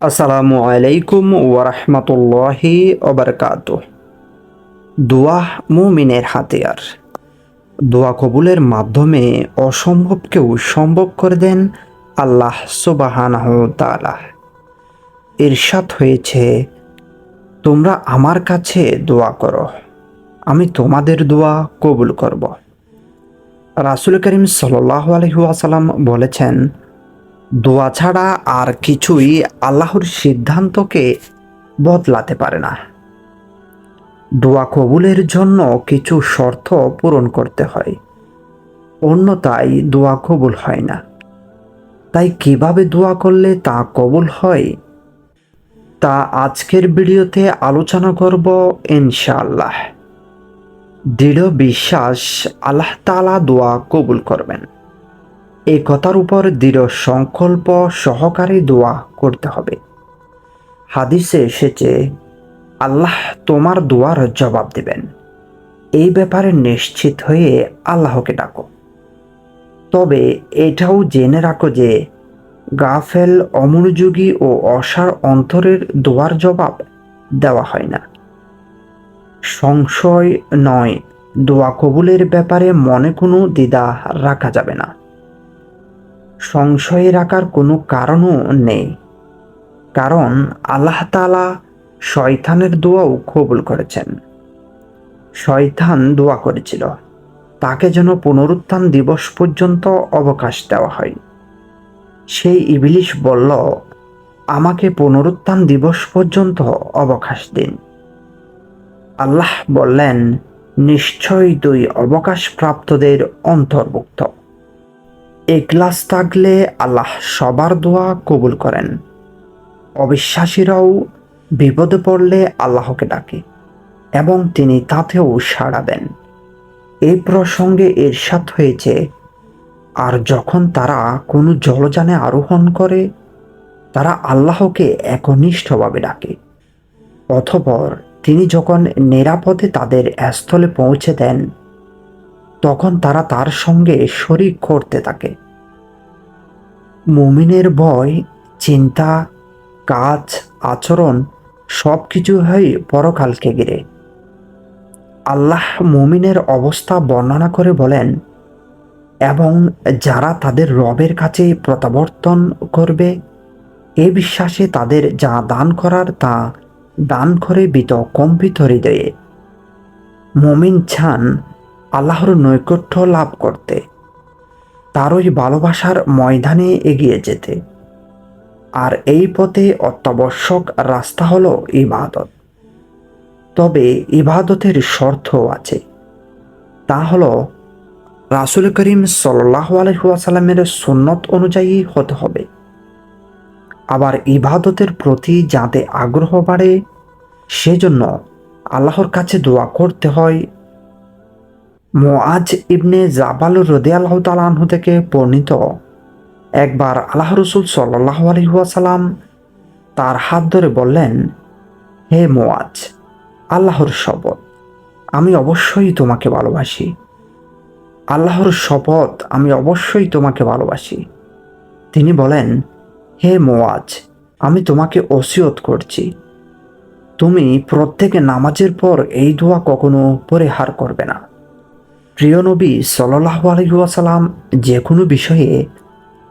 আসসালামু আলাইকুম ওরহমতুল্লাহি ওবরকাত দোয়া মুমিনের হাতিয়ার। দোয়া কবুলের মাধ্যমে অসম্ভবকেও সম্ভব করে দেন আল্লাহ সুবাহানাহ ইরশাদ হয়েছে, তোমরা আমার কাছে দোয়া করো, আমি তোমাদের দোয়া কবুল করব। রাসুল করিম সাল্লাহ আলহিহাসাল্লাম বলেছেন দোয়া ছাড়া আর কিছুই আল্লাহর সিদ্ধান্তকে বদলাতে পারে না। দোয়া কবুলের জন্য কিছু শর্ত পূরণ করতে হয়। অন্যতায় দোয়া কবুল হয় না। তাই কীভাবে দোয়া করলে তা কবুল হয়, তা আজকের ভিডিওতে আলোচনা করব ইনশাআল্লাহ। দৃঢ় বিশ্বাস আল্লাহ তালা দোয়া কবুল করবেন। এই কথার উপর দৃঢ় সংকল্প সহকারে দোয়া করতে হবে। হাদিসে এসেছে, আল্লাহ তোমার দোয়ার জবাব দেবেন। এই ব্যাপারে নিশ্চিত হয়ে আল্লাহকে ডাকো। তবে এটাও জেনে রাখো যে, গাফেল, অমনোযোগী ও অসার অন্তরের দোয়ার জবাব দেওয়া হয় না। সংশয় নয়, দোয়া কবুলের ব্যাপারে মনে কোনো দ্বিধা রাখা যাবে না। সংশয়ে রাখার কোনো কারণও নেই। কারণ আল্লাহ তালা শয়তানের দোয়াও কবুল করেছেন। শয়তান দোয়া করেছিল। তাকে যেন পুনরুত্থান দিবস পর্যন্ত অবকাশ দেওয়া হয়। সেই ইবিলিশ বলল, আমাকে পুনরুত্থান দিবস পর্যন্ত অবকাশ দিন। আল্লাহ বললেন, নিশ্চয়ই দুই অবকাশ প্রাপ্তদের অন্তর্ভুক্ত। এক্লাস থাকলে আল্লাহ সবার দোয়া কবুল করেন। অবিশ্বাসীরাও বিপদে পড়লে আল্লাহকে ডাকে এবং তিনি তাতেও সাড়া দেন। এই প্রসঙ্গে এরশাদ হয়েছে, আর যখন তারা কোনো জলযানে আরোহণ করে, তারা আল্লাহকে একনিষ্ঠভাবে ডাকে। অথপর তিনি যখন নিরাপদে তাদের স্থলে পৌঁছে দেন তখন তারা তার সঙ্গে শরিক করতে থাকে। মুমিনের ভয়, চিন্তা, কাজ, আচরণ সব কিছু হয় পরকালকে ঘিরে। আল্লাহ মুমিনের অবস্থা বর্ণনা করে বলেন, এবং যারা তাদের রবের কাছে প্রত্যাবর্তন করবে, এ বিশ্বাসে তাদের যা দান করার তা দান করে বিত কম্পিত হৃদয়ে। মমিন চান আল্লাহর নৈকট্য লাভ করতে তার ওই ভালোবাসার ময়দানে এগিয়ে যেতে। আর এই পথে অত্যাবশ্যক রাস্তা হলো ইবাদত। তবে ইবাদতের শর্ত আছে। তা হলো, রাসুল করিম সাল্লাহ আলহাসাল্লামের সুন্নত অনুযায়ী হতে হবে। আবার ইবাদতের প্রতি যাতে আগ্রহ বাড়ে, সেজন্য আল্লাহর কাছে দোয়া করতে হয় মোয়াজ ইবনে জাবাল রদে আল্লাহ তালাহু থেকে বর্ণিত। একবার আল্লাহ রসুল সাল্লাহ আলহিহাসাল্লাম তার হাত ধরে বললেন, হে মোয়াজ আল্লাহর শপথ, আমি অবশ্যই তোমাকে ভালোবাসি। আল্লাহর শপথ, আমি অবশ্যই তোমাকে ভালোবাসি। তিনি বলেন, হে মোয়াজ আমি তোমাকে ওসিয়ত করছি। তুমি প্রত্যেকে নামাজের পর এই দোয়া কখনো পরিহার করবে না। প্রিয় নবী সাল্লাহ আলহিহাসাল্লাম যে কোনো বিষয়ে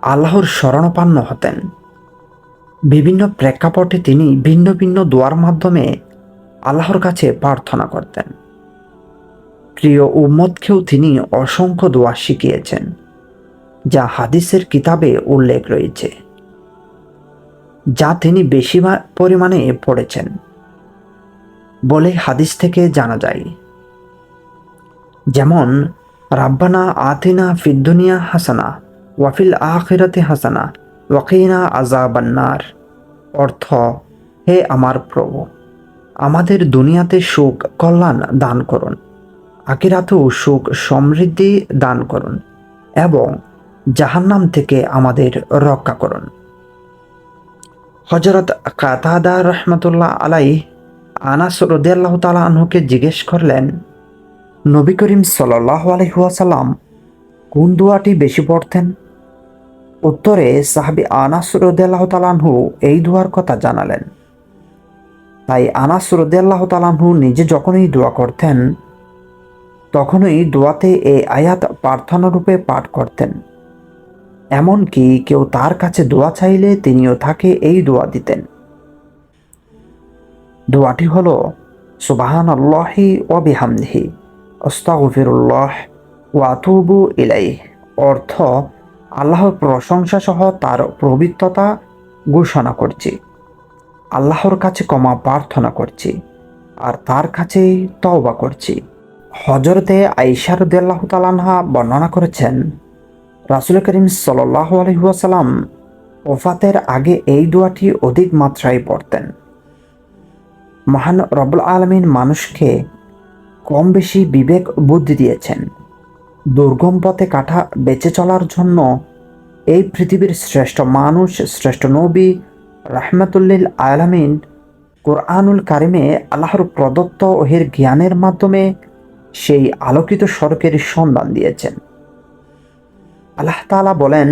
আল্লাহর শরণাপান্ন হতেন। বিভিন্ন প্রেক্ষাপটে তিনি ভিন্ন ভিন্ন দোয়ার মাধ্যমে আল্লাহর কাছে প্রার্থনা করতেন। প্রিয় উম্মদকেও তিনি অসংখ্য দোয়া শিখিয়েছেন, যা হাদিসের কিতাবে উল্লেখ রয়েছে, যা তিনি বেশি পরিমাণে পড়েছেন। বলে হাদিস থেকে জানা যায় যেমন, রাব্বানা আতিনা ফিদ্দুনিয়া হাসানা ওয়াফিল আখিরাতে হাসানা ওয়াকিনা আজাবান্নার অর্থ, হে আমার প্রভু, আমাদের দুনিয়াতে সুখ, কল্যাণ দান করুন। আকিরাতেও সুখ সমৃদ্ধি দান করুন এবং জাহান্নাম থেকে আমাদের রক্ষা করুন। হজরত কাতাদা রহমতুল্লাহ আলাই আনাস রদিয়াল্লাহ তালা আনহুকে জিজ্ঞেস করলেন নবী করিম সাল্লাহ আলহিহাসাল্লাম কোন দোয়াটি বেশি পড়তেন? উত্তরে সাহাবি আনাস এই দোয়ার কথা জানালেন। তাই আনাস তালানহু নিজে যখনই দোয়া করতেন, তখনই দোয়াতে এই আয়াত প্রার্থনারূপে পাঠ করতেন। এমনকি কেউ তার কাছে দোয়া চাইলে তিনিও তাকে এই দোয়া দিতেন। দোয়াটি হল সুবাহান আল্লাহি ওবিহামদিহি অস্তাগফিরুল্লাহ ওয়াতুবু ইলাই অর্থ, আল্লাহর প্রশংসা সহ তার পবিত্রতা ঘোষণা করছি। আল্লাহর কাছে ক্ষমা প্রার্থনা করছি আর তার কাছেই তওবা করছি। হজরতে আইসার দেল্লাহ তালানহা বর্ণনা করেছেন, রাসুল করিম সাল্লাহ আলহিহাসাল্লাম ওফাতের আগে এই দোয়াটি অধিক মাত্রায় পড়তেন। মহান রবুল আলমিন মানুষকে কম বেশি বিবেক বুদ্ধি দিয়েছেন। দুর্গম পথে কাটা বেঁচে চলার জন্য এই পৃথিবীর শ্রেষ্ঠ মানুষ, শ্রেষ্ঠ নবী রাহমাতুল্লিল আলামিন কোরআনুল কারিমে আল্লাহর প্রদত্ত ওহের জ্ঞানের মাধ্যমে সেই আলোকিত সড়কের সন্ধান দিয়েছেন। আল্লাহ তালা বলেন,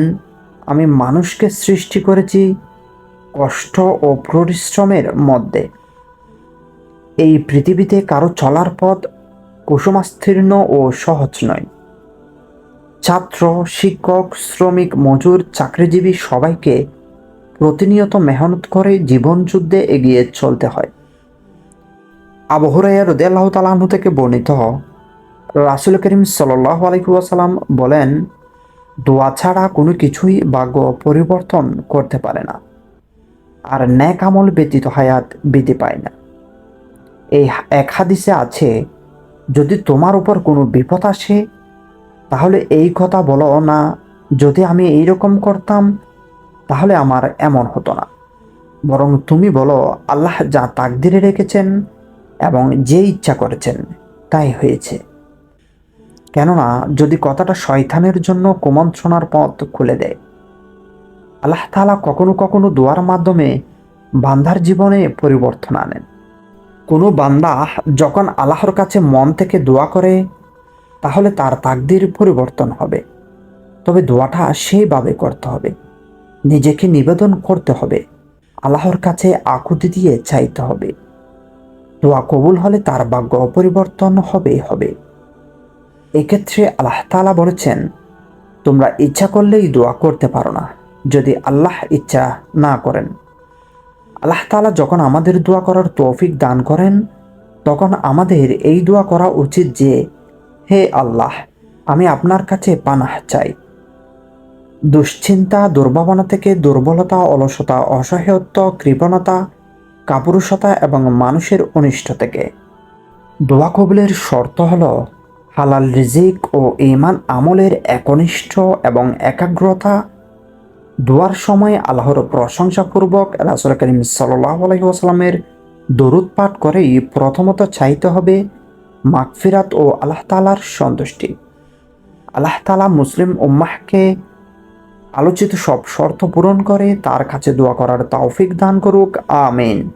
আমি মানুষকে সৃষ্টি করেছি কষ্ট ও পরিশ্রমের মধ্যে। এই পৃথিবীতে কারও চলার পথ কুসুমাস্তীর্ণ ও সহজ নয়। ছাত্র, শিক্ষক, শ্রমিক, মজুর, চাকরিজীবী সবাইকে প্রতিনিয়ত মেহনত করে জীবন যুদ্ধে এগিয়ে চলতে হয়। আবহরাইয়া রদিয়াল্লাহ তালাহু থেকে বর্ণিত রাসুল করিম সাল্লাহ আলাইকুয়াসাল্লাম বলেন, দোয়া ছাড়া কোনো কিছুই ভাগ্য পরিবর্তন করতে পারে না, আর ন্যাক আমল ব্যতীত হায়াত বৃদ্ধি পায় না। এই এক হাদিসে আছে যদি তোমার উপর কোনো বিপদ আসে, তাহলে এই কথা বলো না, যদি আমি এই রকম করতাম, তাহলে আমার এমন হতো না। বরং তুমি বলো, আল্লাহ যা তাকদিরে রেখেছেন এবং যে ইচ্ছা করেছেন, তাই হয়েছে। কেননা, যদি কথাটা শয়তানের জন্য কুমন্ত্রণার পথ খুলে দেয়, আল্লাহ তালা কখনো কখনো দোয়ার মাধ্যমে বান্দার জীবনে পরিবর্তন আনেন। কোনো বান্দা যখন আল্লাহর কাছে মন থেকে দোয়া করে, তাহলে তার তাকদির পরিবর্তন হবে। তবে দোয়াটা সেইভাবে করতে হবে। নিজেকে নিবেদন করতে হবে। আল্লাহর কাছে আকুতি দিয়ে চাইতে হবে। দোয়া কবুল হলে তার ভাগ্য পরিবর্তন হবে হবে। এক্ষেত্রে আল্লাহ তালা বলেছেন, তোমরা ইচ্ছা করলেই দোয়া করতে পারো না। যদি আল্লাহ ইচ্ছা না করেন আল্লাহ তালা যখন আমাদের দোয়া করার তৌফিক দান করেন, তখন আমাদের এই দোয়া করা উচিত যে, হে আল্লাহ, আমি আপনার কাছে পানাহ চাই। দুশ্চিন্তা, দুর্ভাবনা থেকে দুর্বলতা, অলসতা, অসহায়ত্ব, কৃপণতা, কাপুরুষতা এবং মানুষের অনিষ্ট থেকে। দোয়া কবুলের শর্ত হল, হালাল রিজিক ও ইমান আমলের একনিষ্ঠ এবং একাগ্রতা দোয়ার সময় আল্লাহর প্রশংসাপূর্বক রাসুল করিম সাল্লাহ আলহিহাস্লামের দরুদ পাঠ করেই প্রথমত চাইতে হবে মাকফিরাত ও আল্লাহ তালার সন্তুষ্টি। আল্লাহ তালা মুসলিম উম্মাহকে আলোচিত সব শর্ত পূরণ করে তার কাছে দোয়া করার তৌফিক দান করুক, আমিন।